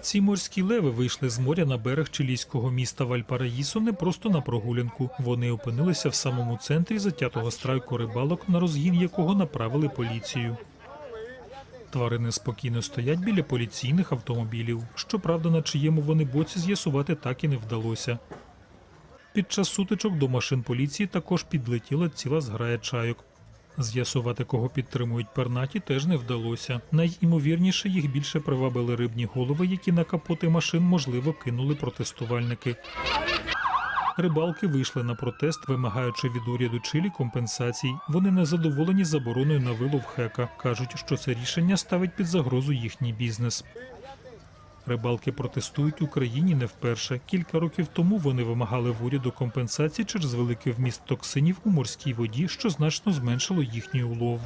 Ці морські леви вийшли з моря на берег чилійського міста Вальпараїсо не просто на прогулянку. Вони опинилися в самому центрі затятого страйку рибалок, на розгін якого направили поліцію. Тварини спокійно стоять біля поліційних автомобілів. Щоправда, на чиєму вони боці з'ясувати так і не вдалося. Під час сутичок до машин поліції також підлетіла ціла зграя чайок. З'ясувати, кого підтримують пернаті, теж не вдалося. Найімовірніше їх більше привабили рибні голови, які на капоти машин можливо кинули протестувальники. Рибалки вийшли на протест, вимагаючи від уряду Чилі компенсацій. Вони не задоволені забороною на вилов хека. кажуть, що це рішення ставить під загрозу їхній бізнес. Рибалки протестують Україні не вперше. Кілька років тому вони вимагали в уряду компенсації через великий вміст токсинів у морській воді, що значно зменшило їхній улов.